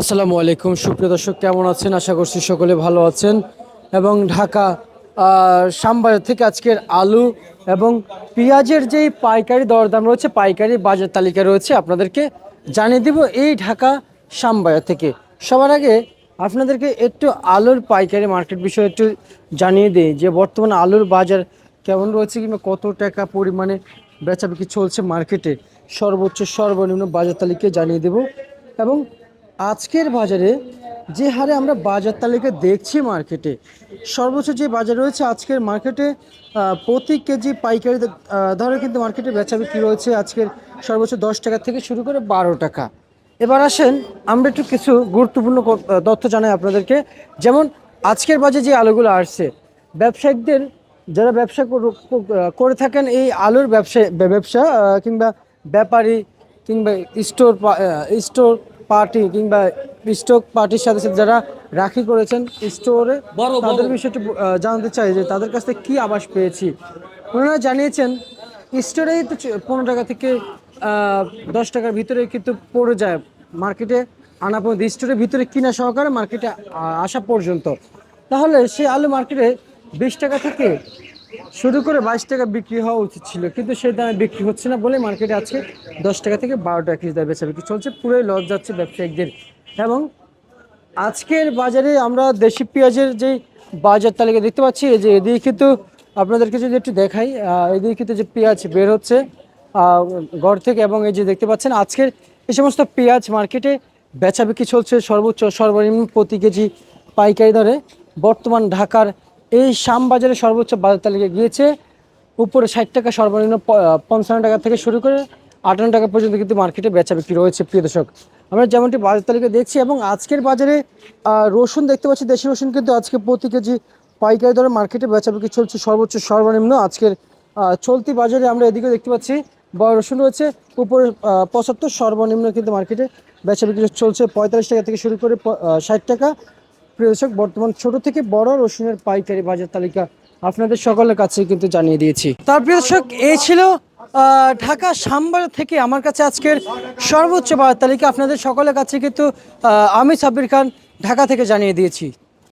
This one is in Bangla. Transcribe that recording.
আসসালামু আলাইকুম। সুপ্রিয় দর্শক কেমন আছেন? আশা করছি সকলে ভালো আছেন। এবং ঢাকা আহ, শ্যামবাজার থেকে আজকের আলু এবং পেঁয়াজের যেই পাইকারি দরদাম রয়েছে পাইকারি বাজার তালিকা রয়েছে আপনাদেরকে জানিয়ে দিব এই ঢাকা শ্যামবাজার থেকে। সবার আগে আপনাদেরকে একটু আলুর পাইকারি মার্কেট বিষয়ে একটু জানিয়ে দিই যে বর্তমানে আলুর বাজার কেমন রয়েছে কিংবা কত টাকা পরিমাণে বেচা বিক্রি চলছে মার্কেটে? সর্বোচ্চ সর্বনিম্ন বাজার তালিকা জানিয়ে দেব। এবং আজকের বাজারে যে হারে আমরা বাজার তালিকা দেখছি মার্কেটে, সর্বোচ্চ যে বাজার রয়েছে আজকের মার্কেটে প্রতি কেজি পাইকারি দরে কিন্তু মার্কেটে বেচা বিক্রি রয়েছে আজকের সর্বোচ্চ দশ টাকা থেকে শুরু করে বারো টাকা। এবার আসেন আমরা একটু কিছু গুরুত্বপূর্ণ তথ্য জানাই আপনাদেরকে। যেমন আজকের বাজারে যে আলুগুলো আসছে, ব্যবসায়িকদের যারা ব্যবসা করে থাকেন এই আলুর ব্যবসা ব্যবসা কিংবা ব্যাপারী, কিংবা স্টোর স্টোর পার্টি কিংবা স্টক পার্টির সাথে সাথে যারা রাখি করেছেন স্টোরে তাদের বিষয়টি জানতে চাই যে তাদের কাছ থেকে কী আবাস পেয়েছি। ওনারা জানিয়েছেন স্টোরেই তো পনেরো টাকা থেকে দশ টাকার ভিতরে কিন্তু পড়ে যায় মার্কেটে আনা পর্যন্ত। স্টোরের ভিতরে কিনা সহকারে মার্কেটে আসা পর্যন্ত। তাহলে সে আলু মার্কেটে বিশ টাকা থেকে শুরু করে বাইশ টাকা বিক্রি হওয়া উচিত ছিল, কিন্তু সেই দামে বিক্রি হচ্ছে না বলে মার্কেটে আজকে দশ টাকা থেকে বারো টাকা কেজি দামে বেচা বিক্রি চলছে। পুরোই লস যাচ্ছে ব্যবসায়িকদের এবং আজকের বাজারে আমরা দেশি পেঁয়াজের যে বাজার তালিকা দেখতে পাচ্ছি যে এদিকে কিন্তু আপনাদেরকে যদি একটু দেখাই এদিকে কিন্তু যে পেঁয়াজ বের হচ্ছে গড় থেকে এবং এই যে দেখতে পাচ্ছেন আজকের এই সমস্ত পেঁয়াজ মার্কেটে বেচা বিক্রি চলছে সর্বোচ্চ সর্বনিম্ন প্রতি কেজি পাইকারি দরে। বর্তমান ঢাকার এই শাম বাজারে সর্বোচ্চ বাজার তালিকা গিয়েছে। উপরে ষাট টাকা, সর্বনিম্ন পঞ্চান্ন টাকা থেকে শুরু করে আটান্ন টাকা পর্যন্ত কিন্তু মার্কেটে বেচা বিক্রি রয়েছে, প্রিয় দর্শক। আমরা যেমনটি বাজার তালিকা দেখছি এবং আজকের বাজারে রসুন দেখতে পাচ্ছি, দেশি রসুন কিন্তু আজকে প্রতি কেজি পাইকারি দরে মার্কেটে বেচা বিক্রি চলছে সর্বোচ্চ, সর্বনিম্ন। আজকের চলতি বাজারে আমরা এদিকে দেখতে পাচ্ছি, বড় রসুন রয়েছে, উপরে পঁচাত্তর, সর্বনিম্ন কিন্তু মার্কেটে বেচা বিক্রি চলছে পঁয়তাল্লিশ টাকা থেকে শুরু করে ষাট টাকা। প্রিয় বর্তমান ছোট থেকে বড় রসুনের পাইকারি বাজার তালিকা আপনাদের সকলের কাছে কিন্তু জানিয়ে দিয়েছি। তার প্রিয়শক এই ছিল ঢাকা সাম্বার থেকে আমার কাছে আজকের সর্বোচ্চ বাজার তালিকা। আপনাদের সকলের কাছে কিন্তু আমি সাব্বির খান ঢাকা থেকে জানিয়ে দিয়েছি।